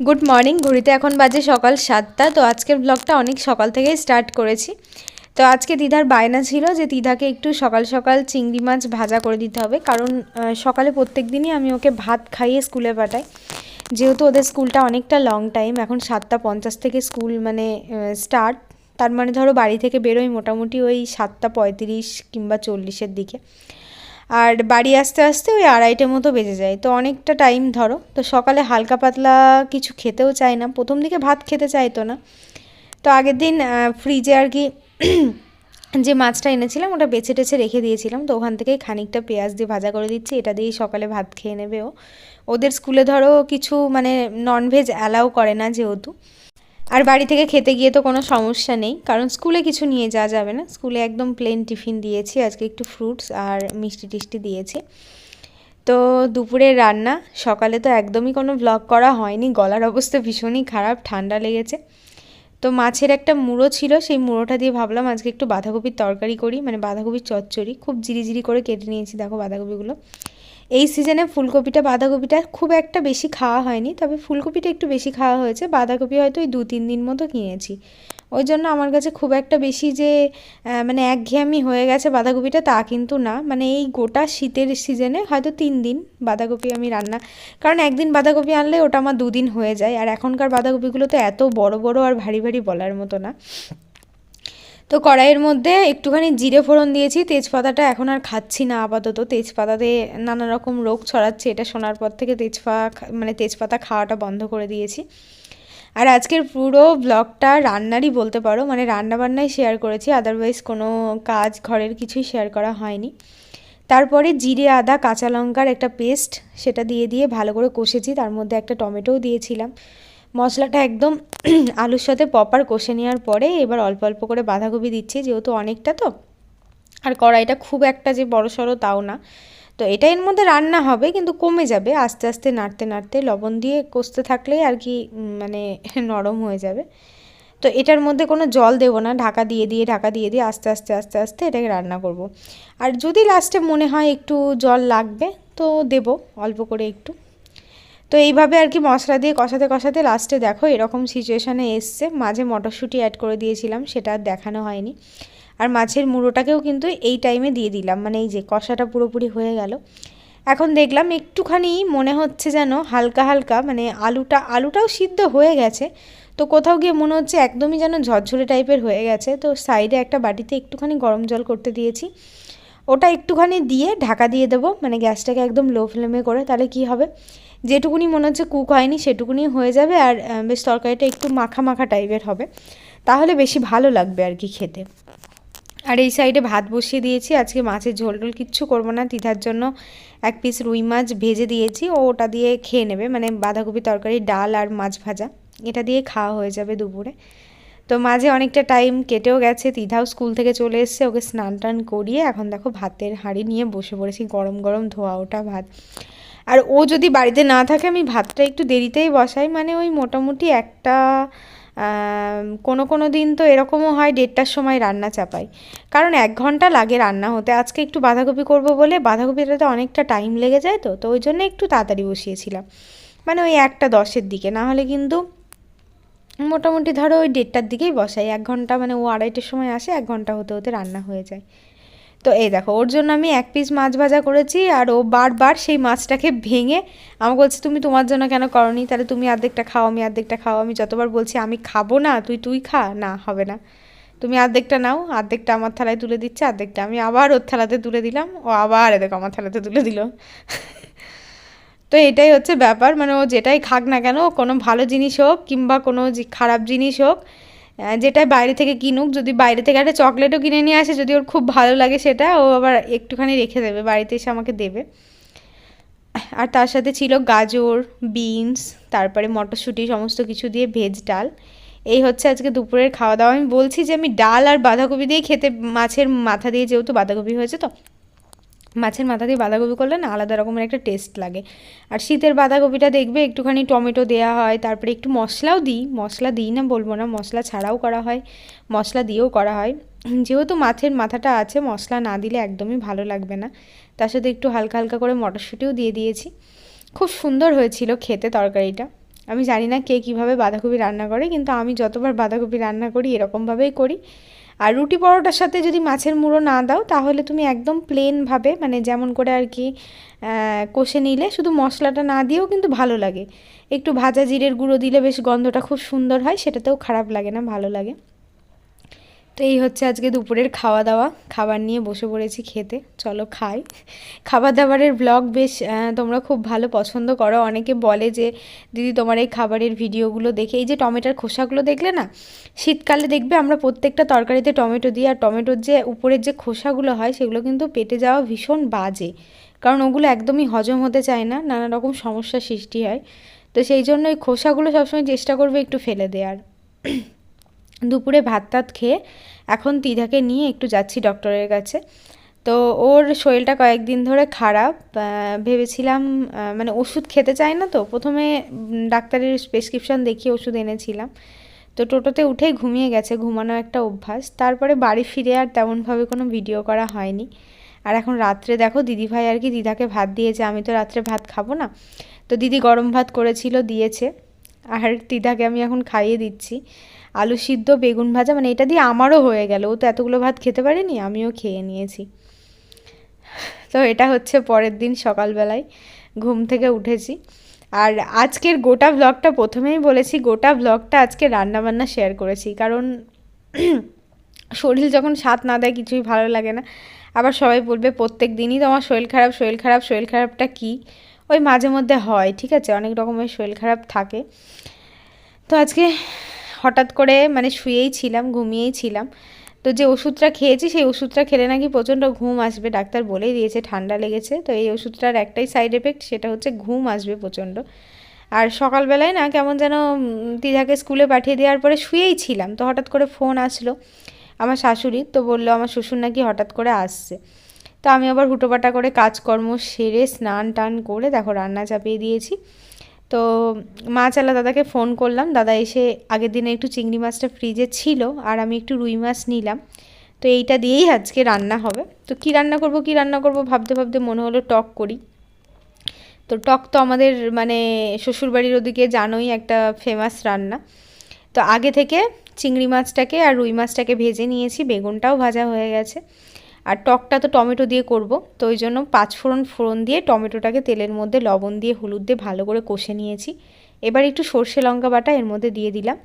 Good morning, ঘড়িতে এখন বাজে সকাল সাতটা, তো আজকের ব্লগটা অনেক সকাল থেকেই স্টার্ট করেছি। তো আজকে দিদার বায়না ছিল যে দিদাকে একটু সকাল সকাল চিংড়ি মাছ ভাজা করে দিতে হবে, কারণ সকালে প্রত্যেক দিনই আমি ওকে ভাত খাইয়ে স্কুলে পাঠাই। যেহেতু ওদের স্কুলটা অনেকটা লং টাইম এখন সাতটা পঞ্চাশ থেকে স্কুল মানে স্টার্ট তার মানে ধরো বাড়ি থেকে বেরোই মোটামুটি ওই সাতটা পঁয়ত্রিশ কিংবা চল্লিশের দিকে। আর বাড়ি আসতে আসতে ওই আড়াইটে মতো বেজে যায়। তো অনেকটা টাইম ধরো, তো সকালে হালকা পাতলা কিছু খেতেও চায় না। প্রথম দিকে ভাত খেতে চাইতো না। তো আগের দিন ফ্রিজে আর কি যে মাছটা এনেছিলাম ওটা বেছে টেছে রেখে দিয়েছিলাম। তো ওখান থেকেই খানিকটা পেঁয়াজ দিয়ে ভাজা করে দিচ্ছি। এটা দিয়েই সকালে ভাত খেয়ে নেবে ও। ওদের স্কুলে ধরো কিছু মানে ননভেজ অ্যালাউ করে না যেহেতু। আর বাড়ি থেকে খেতে গিয়ে তো কোনো সমস্যা নেই, কারণ স্কুলে কিছু নিয়ে যাওয়া যাবে না। স্কুলে একদম প্লেন টিফিন দিয়েছি, আজকে একটু ফ্রুটস আর মিষ্টি টিষ্টি দিয়েছি। তো দুপুরে রান্না, সকালে তো একদমই কোনো ব্লগ করা হয়নি, গলার অবস্থা ভীষণই খারাপ, ঠান্ডা লেগেছে। তো মাছের একটা মুড়ো ছিল, সেই মুড়োটা দিয়ে ভাবলাম আজকে একটু বাঁধাকপির তরকারি করি মানে বাঁধাকপির চচ্চড়ি, খুব জিরি করে কেটে নিয়েছি, দেখো বাঁধাকপিগুলো। এই সিজনে ফুলকপিটা, বাঁধাকপিটা খুব একটা বেশি খাওয়া হয়নি, তবে ফুলকপিটা একটু বেশি খাওয়া হয়েছে। বাঁধাকপি হয়তো ওই দু তিন দিন মতো কিনেছি। ওই জন্য আমার কাছে খুব একটা বেশি যে মানে একঘেয়েমি হয়ে গেছে বাঁধাকপিটা তা কিন্তু না। মানে এই গোটা শীতের সিজনে হয়তো তিন দিন বাঁধাকপি আমি রান্না, কারণ একদিন বাঁধাকপি আনলে ওটা আমার দুদিন হয়ে যায়। আর এখনকার বাঁধাকপিগুলো তো এত বড় বড় আর ভারী ভারী বলার মতো না। তো কড়াইয়ের মধ্যে একটুখানি জিরে ফোড়ন দিয়েছি, তেজপাতাটা এখন আর খাচ্ছি না আপাতত। তেজপাতাতে নানা রকম রোগ ছড়াচ্ছে, এটা শোনার পর থেকে তেজপাতা মানে তেজপাতা খাওয়াটা বন্ধ করে দিয়েছি। আর আজকের পুরো ব্লগটা রান্নারই বলতে পারো মানে রান্নাবান্নাই শেয়ার করেছি আদারওয়াইজ কোনো কাজ ঘরের কিছুই শেয়ার করা হয়নি। তারপরে জিরে, আদা, কাঁচা লঙ্কার একটা পেস্ট সেটা দিয়ে দিয়ে ভালো করে কষেছি, তার মধ্যে একটা টমেটোও দিয়েছিলাম। মশলাটা একদম আলুর সাথে পপার কষে নেওয়ার পরে এবার অল্প অল্প করে বাঁধাকপি দিচ্ছি, যেহেতু অনেকটা তো। আর কড়াইটা খুব একটা যে বড় সড়ো তাও না। তো এটা এর মধ্যে রান্না হবে, কিন্তু কমে যাবে, আস্তে আস্তে নাড়তে নাড়তে। লবণ দিয়ে কষতে থাকলেই আর কি মানে নরম হয়ে যাবে। তো এটার মধ্যে কোনো জল দেবো না, ঢাকা দিয়ে দিয়ে, ঢাকা দিয়ে দিয়ে আস্তে আস্তে আস্তে আস্তে এটাকে রান্না করব। আর যদি লাস্টে মনে হয় একটু জল লাগবে, তো দেব, অল্প করে একটু। তো এইভাবে আর কি মশলা দিয়ে কষাতে কষাতে লাস্টে দেখো এরকম সিচুয়েশানে এসছে। মাঝে মটরশুঁটি অ্যাড করে দিয়েছিলাম, সেটা আর দেখানো হয়নি। আর মাছের মুড়োটাকেও কিন্তু এই টাইমে দিয়ে দিলাম মানে এই যে কষাটা পুরোপুরি হয়ে গেল। এখন দেখলাম একটুখানি মনে হচ্ছে যেন হালকা হালকা মানে আলুটা, আলুটাও সিদ্ধ হয়ে গেছে। তো কোথাও গিয়ে মনে হচ্ছে একদমই যেন ঝরঝরে টাইপের হয়ে গেছে। তো সাইডে একটা বাটিতে একটুখানি গরম জল করতে দিয়েছি। ওটা একটুখানি দিয়ে ঢাকা দিয়ে দেবো মানে গ্যাসটাকে একদম লো ফ্লেমে করে, তাহলে কি হবে? যেটুকুনি মনে হচ্ছে কুক হয়নি সেটুকুনি হয়ে যাবে আর বেশ তরকারিটা একটু মাখা মাখা টাইপের হবে। তাহলে বেশি ভালো লাগবে আর কি খেতে। আর এই সাইডে ভাত বসিয়ে দিয়েছি, আজকে মাছের ঝোল টোল কিচ্ছু করব না তিথার জন্য এক পিস রুই মাছ ভেজে দিয়েছি, ও ওটা দিয়ে খেয়ে নেবে মানে বাঁধাকপি তরকারি, ডাল আর মাছ ভাজা। এটা দিয়ে খাওয়া হয়ে যাবে দুপুরে। তো মাঝে অনেকটা টাইম কেটেও গেছে তিধাও স্কুল থেকে চলে এসছে, ওকে স্নান টান করিয়ে এখন দেখো ভাতের হাঁড়ি নিয়ে বসে পড়েছি, গরম গরম ধোয়া ওঠা ভাত। আর ও যদি বাড়িতে না থাকে, আমি ভাতটা একটু দেরিতেই বসাই। মানে ওই মোটামুটি একটা কোনো কোনো দিন তো এরকমও হয় দেড়টার সময় রান্না চাপাই। কারণ এক ঘণ্টা লাগে রান্না হতে। আজকে একটু বাঁধাকপি করব বলে বাঁধাকপিটাতে অনেকটা টাইম লেগে যায় তো তো ওই জন্য একটু তাড়াতাড়ি বসিয়েছিলাম। মানে ওই একটা দশের দিকে। না হলে কিন্তু মোটামুটি ধরো ওই দেড়টার দিকেই বসাই। এক ঘণ্টা মানে ও আড়াইটের সময় আসে, এক ঘণ্টা হতে হতে রান্না হয়ে যায়। তো এই দেখো, ওর জন্য আমি এক পিস মাছ ভাজা করেছি আর ও বারবার সেই মাছটাকে ভেঙে আমাকে বলছে, তুমি তোমার জন্য কেন করনি? তাহলে তুমি অর্ধেকটা খাও, আমি অর্ধেকটা খাও। আমি যতবার বলছি, আমি খাব না, তুই তুই খা। না, হবে না। তুমি অর্ধেকটা নাও অর্ধেকটা আমার থালায় তুলে দিচ্ছে অর্ধেকটা আমি আবার ওর থালাতে তুলে দিলাম। ও আবার এদেরকে আমার থালাতে তুলে দিল। তো এটাই হচ্ছে ব্যাপার মানে ও যেটাই খাক না কেন কোনো ভালো জিনিস হোক কিংবা কোনো খারাপ জিনিস হোক যেটাই বাইরে থেকে কিনুক, যদি বাইরে থেকে একটা চকলেটও কিনে নিয়ে আসে, যদি ওর খুব ভালো লাগে সেটা, ও আবার একটুখানি রেখে দেবে, বাড়িতে এসে আমাকে দেবে। আর তার সাথে ছিল গাজর, বিনস, তারপরে মটরশুঁটি, সমস্ত কিছু দিয়ে ভেজ ডাল। এই হচ্ছে আজকে দুপুরের খাওয়া দাওয়া। আমি বলছি যে, আমি ডাল আর বাঁধাকপি দিয়ে খেতে, মাছের মাথা দিয়ে যেহেতু বাঁধাকপি হয়েছে তো মাছের মাথা দিয়ে বাঁধাকপি করলে না আলাদা রকমের একটা টেস্ট লাগে। আর শীতের বাঁধাকপিটা দেখবে একটুখানি টমেটো দেওয়া হয়, তারপরে একটু মশলাও দিই, মশলা দিই না বলব না, মশলা ছাড়াও করা হয়, মশলা দিয়েও করা হয়। যেহেতু মাছের মাথাটা আছে, মশলা না দিলে একদমই ভালো লাগবে না। তার সাথে একটু হালকা হালকা করে মটরশুঁটিও দিয়ে দিয়েছি। খুব সুন্দর হয়েছিল খেতে তরকারিটা। আমি জানি না কে কীভাবে বাঁধাকপি রান্না করে, কিন্তু আমি যতবার বাঁধাকপি রান্না করি, এরকমভাবেই করি। আর রুটি পরোটার সাথে যদি মাছের মুড়ো না দাও, তাহলে তুমি একদম প্লেনভাবে মানে যেমন করে আর কি কষে নিলে, শুধু মশলাটা না দিয়েও কিন্তু ভালো লাগে। একটু ভাজা জিরের গুঁড়ো দিলে বেশ গন্ধটা খুব সুন্দর হয়, সেটাতেও খারাপ লাগে না, ভালো লাগে। তো এই হচ্ছে আজকে দুপুরের খাওয়া দাওয়া খাবার নিয়ে বসে পড়েছি খেতে। চলো খাই। খাবার দাবারের ব্লগ বেশ তোমরা খুব ভালো পছন্দ করো। অনেকে বলে যে, দিদি, তোমার এই খাবারের ভিডিওগুলো দেখে, এই যে টমেটোর খোসাগুলো দেখলে না, শীতকালে দেখবে আমরা প্রত্যেকটা তরকারিতে টমেটো দিই। আর টমেটোর যে উপরের যে খোসাগুলো হয়, সেগুলো কিন্তু পেটে যাওয়া ভীষণ বাজে। কারণ ওগুলো একদমই হজম হতে চায় না, নানা রকম সমস্যার সৃষ্টি হয়। তো সেই জন্য ওই খোসাগুলো সবসময় চেষ্টা করবে একটু ফেলে দেওয়ার দুপুরে ভাত টাত খেয়ে এখন তিধাকে নিয়ে একটু যাচ্ছি ডক্টরের কাছে। তো ওর শরীরটা কয়েকদিন ধরে খারাপ ভেবেছিলাম মানে ওষুধ খেতে চায় না তো, প্রথমে ডাক্তারের প্রেসক্রিপশন দেখিয়ে ওষুধ এনেছিলাম। তো টোটোতে উঠেই ঘুমিয়ে গেছে ঘুমানো একটা অভ্যাস। তারপরে বাড়ি ফিরে আর তেমনভাবে কোনো ভিডিও করা হয়নি। আর এখন রাত্রে দেখো, দিদিভাই আর কি দিদাকে ভাত দিয়েছে, আমি তো রাত্রে ভাত খাব না। তো দিদি গরম ভাত করেছিল, দিয়েছে। আর দিদাকে আমি এখন খাইয়ে দিচ্ছি। আলু সিদ্ধ, বেগুন ভাজা মানে এটা দিয়ে আমারও হয়ে গেল। ও তো এতগুলো ভাত খেতে পারেনি, আমিও খেয়ে নিয়েছি। তো এটা হচ্ছে পরের দিন সকালবেলায় ঘুম থেকে উঠেছি। আর আজকের গোটা ব্লগটা প্রথমেই বলেছি, গোটা ব্লগটা আজকে রান্নাবান্না শেয়ার করেছি। কারণ শরীর যখন স্বাদ না দেয়, কিছুই ভালো লাগে না। আবার সবাই বলবে, প্রত্যেক দিনই তো আমার শরীর খারাপ শরীর খারাপ, শরীর খারাপটা কী? ওই মাঝে মধ্যে হয়, ঠিক আছে? অনেক রকমের শরীর খারাপ থাকে। তো আজকে হঠাৎ করে মানে শুয়েই ছিলাম, ঘুমিয়েই ছিলাম। তো যে ওষুধটা খেয়েছি, সেই ওষুধটা খেলে নাকি প্রচণ্ড ঘুম আসবে, ডাক্তার বলেই দিয়েছে, ঠান্ডা লেগেছে। তো এই ওষুধটার একটাই সাইড এফেক্ট সেটা হচ্ছে ঘুম আসবে প্রচণ্ড। আর সকালবেলায় না কেমন যেন দিদাকে স্কুলে পাঠিয়ে দেওয়ার পরে শুয়েই ছিলাম। তো হঠাৎ করে ফোন আসলো আমার শাশুড়ির তো বলল আমার শ্বশুর নাকি হঠাৎ করে আসছে। তো আমি আবার হুটোপাটা করে কাজকর্ম সেরে স্নান টান করে দেখো রান্না চাপিয়ে দিয়েছি। তো মাছ আলা দাদাকে ফোন করলাম। দাদা এসে আগের দিনে একটু চিংড়ি মাছটা ফ্রিজে ছিল আর আমি একটু রুই মাছ নিলাম। তো এইটা দিয়েই আজকে রান্না হবে। তো কি রান্না করব, কি রান্না করব ভাবতে ভাবতে মনে হলো টক করি। তো টক তো আমাদের মানে শ্বশুরবাড়ির ওদিকে জানোই একটা ফেমাস রান্না। তো আগে থেকে চিংড়ি মাছটাকে আর রুই মাছটাকে ভেজে নিয়েছি। বেগুনটাও ভাজা হয়ে গেছে। আর টকটা তো টমেটো দিয়ে করব, তো ওই জন্য পাঁচ ফোড়ন ফোড়ন দিয়ে টমেটোটাকে তেলের মধ্যে, লবণ দিয়ে, হলুদ দিয়ে ভালো করে কষে নিয়েছি। এবার একটু সর্ষে লঙ্কা বাটা এর মধ্যে দিয়ে দিলাম।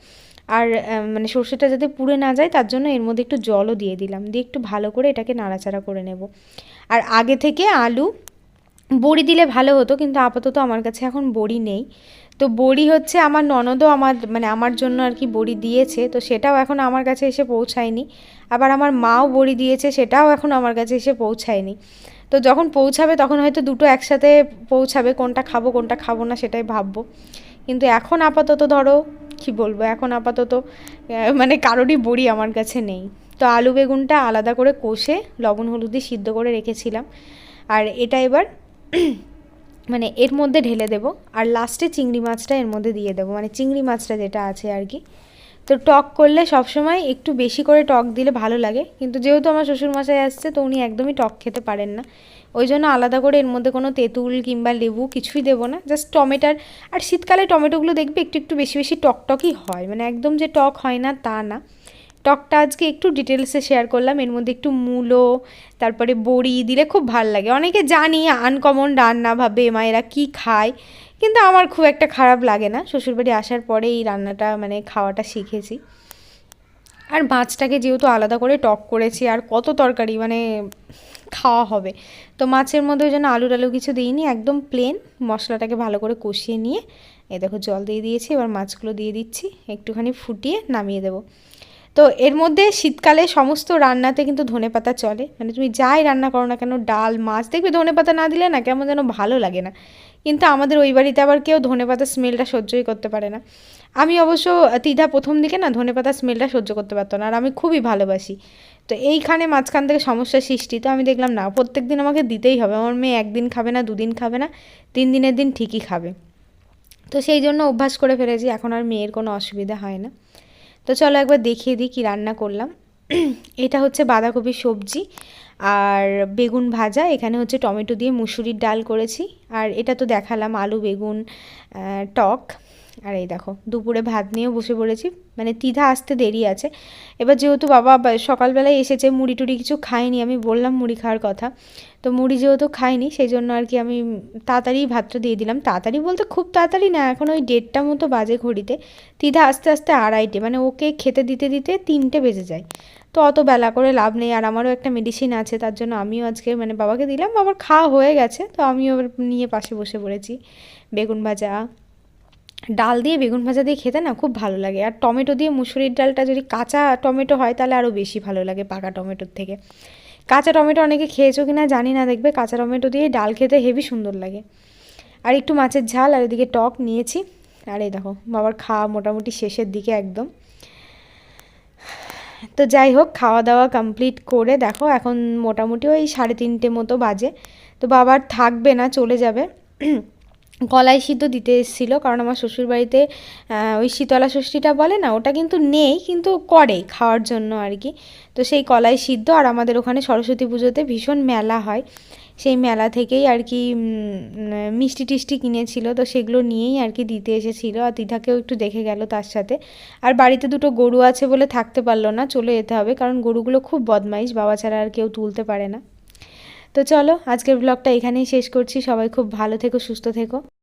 আর মানে সর্ষেটা যাতে পুড়ে না যায়, তার জন্য এর মধ্যে একটু জলও দিয়ে দিলাম। দিয়ে একটু ভালো করে এটাকে নাড়াচাড়া করে নেব। আর আগে থেকে আলু বড়ি দিলে ভালো হতো, কিন্তু আপাতত আমার কাছে এখন বড়ি নেই। তো বড়ি হচ্ছে আমার ননদও আমার মানে আমার জন্য আর কি বড়ি দিয়েছে, তো সেটাও এখন আমার কাছে এসে পৌঁছায়নি। আবার আমার মাও বড়ি দিয়েছে, সেটাও এখন আমার কাছে এসে পৌঁছায়নি। তো যখন পৌঁছাবে তখন হয়তো দুটো একসাথে পৌঁছাবে, কোনটা খাব কোনটা খাব না সেটাই ভাববো। কিন্তু এখন আপাতত ধরো, কি বলব, এখন আপাতত মানে কারোরই বড়ি আমার কাছে নেই। তো আলু বেগুনটা আলাদা করে কষে লবণ হলুদি সিদ্ধ করে রেখেছিলাম। আর এটা এবার মানে এর মধ্যে ঢেলে দেব, আর লাস্টে চিংড়ি মাছটা এর মধ্যে দিয়ে দেবো মানে চিংড়ি মাছটা যেটা আছে আর কি। তো টক করলে সবসময় একটু বেশি করে টক দিলে ভালো লাগে, কিন্তু যেহেতু আমার শ্বশুরমশাই আসছে, তো উনি একদমই টক খেতে পারেন না। ওই জন্য আলাদা করে এর মধ্যে কোনো তেঁতুল কিংবা লেবু কিছুই দেবো না জাস্ট টমেটার, আর শীতকালে টমেটোগুলো দেখবে একটু একটু বেশি বেশি টক টকই হয় মানে একদম যে টক হয় না তা না। টকটা আজকে একটু ডিটেলসে শেয়ার করলাম। এর মধ্যে একটু মূলো, তারপরে বড়ি দিলে খুব ভালো লাগে। অনেকে জানি আনকমন রান্না ভাবে মায়েরা কি খায়, কিন্তু আমার খুব একটা খারাপ লাগে না। শ্বশুরবাড়ি আসার পরে এই রান্নাটা মানে খাওয়াটা শিখেছি। আর মাছটাকে যেহেতু আলাদা করে টক করেছি, আর কত তরকারি মানে খাওয়া হবে। তো মাছের মধ্যে ওই জন্য আলু টালু কিছু দিইনি, একদম প্লেন মশলাটাকে ভালো করে কষিয়ে নিয়ে এ দেখো জল দিয়ে দিয়েছি, এবার মাছগুলো দিয়ে দিচ্ছি, একটুখানি ফুটিয়ে নামিয়ে দেবো। তো এর মধ্যে শীতকালে সমস্ত রান্নাতে কিন্তু ধনে পাতা চলে। মানে তুমি যাই রান্না করো না কেন, ডাল, মাছ, দেখবে ধনে পাতা না দিলে না কেমন যেন ভালো লাগে না। কিন্তু আমাদের ওই বাড়িতে আবার কেউ ধনে পাতার স্মেলটা সহ্যই করতে পারে না। আমি অবশ্য তিধা প্রথম দিকে না ধনে পাতার স্মেলটা সহ্য করতে পারতো না, আর আমি খুবই ভালোবাসি। তো এইখানে মাঝখান থেকে সমস্যা সৃষ্টি। তো আমি দেখলাম, না, প্রত্যেক দিন আমাকে দিতেই হবে। আমার মেয়ে একদিন খাবে না, দুদিন খাবে না, তিন দিনের দিন ঠিকই খাবে। তো সেই জন্য অভ্যাস করে ফেলেছি, এখন আর মেয়ের কোনো অসুবিধা হয় না। তো চলো একবার দেখিয়ে দিই কি রান্না করলাম। এটা হচ্ছে বাঁধাকপির সবজি আর বেগুন ভাজা। এখানে হচ্ছে টমেটো দিয়ে মুসুরির ডাল করেছি। আর এটা তো দেখালাম, আলু, বেগুন টক। আর এই দেখো, দুপুরে ভাত নিয়েও বসে পড়েছি। মানে তিধা আসতে দেরি আছে। এবার যেহেতু বাবা সকালবেলায় এসেছে, মুড়ি টুড়ি কিছু খাইনি আমি বললাম মুড়ি খাওয়ার কথা। তো মুড়ি যেহেতু খাইনি সেই জন্য আর কি আমি তাড়াতাড়ি ভাতটা দিয়ে দিলাম। তাড়াতাড়ি বলতে খুব তাড়াতাড়ি না, এখন ওই দেড়টা মতো বাজে ঘড়িতে। তিধা আস্তে আস্তে আড়াইটে মানে ওকে খেতে দিতে দিতে তিনটে বেজে যায়। তো অত বেলা করে লাভ নেই, আর আমারও একটা মেডিসিন আছে, তার জন্য আমিও আজকে মানে বাবাকে দিলাম, আবার খাওয়া হয়ে গেছে, তো আমিও নিয়ে পাশে বসে পড়েছি। বেগুন ভাজা। ডাল দিয়ে বেগুন ভাজা দিয়ে খেতে না খুব ভালো লাগে। আর টমেটো দিয়ে মুসুরির ডালটা যদি কাঁচা টমেটো হয় তাহলে আরও বেশি ভালো লাগে পাকা টমেটোর থেকে। কাঁচা টমেটো অনেকে খেয়েছো কি না জানি না, দেখবে কাঁচা টমেটো দিয়ে ডাল খেতে হেভি সুন্দর লাগে। আর একটু মাছের ঝাল আর এদিকে টক নিয়েছি। আর এই দেখো, বাবার খাওয়া মোটামুটি শেষের দিকে একদম। তো যাই হোক, খাওয়া দাওয়া কমপ্লিট করে দেখো, এখন মোটামুটি ওই সাড়ে তিনটে মতো বাজে। তো বাবার থাকবে না, চলে যাবে। কলাই সিদ্ধ দিতে এসেছিল, কারণ আমার শ্বশুরবাড়িতে ওই শীতলা ষষ্ঠীটা বলে না, ওটা কিন্তু নেই, কিন্তু করে খাওয়ার জন্য আর কি। তো সেই কলাই সিদ্ধ, আর আমাদের ওখানে সরস্বতী পুজোতে ভীষণ মেলা হয়। সেই মেলা থেকেই আর কি মিষ্টি টিষ্টি কিনেছিল, তো সেগুলো নিয়েই আর কি দিতে এসেছিল। আর দিদাকেও একটু দেখে গেল তার সাথে। আর বাড়িতে দুটো গরু আছে বলে থাকতে পারল না, চলে যেতে হবে, কারণ গরুগুলো খুব বদমাইশ, বাবা ছাড়া আর কেউ তুলতে পারে না। তো চলো আজকের ব্লগটা এখানেই শেষ করছি। সবাই খুব ভালো থেকো সুস্থ থেকো।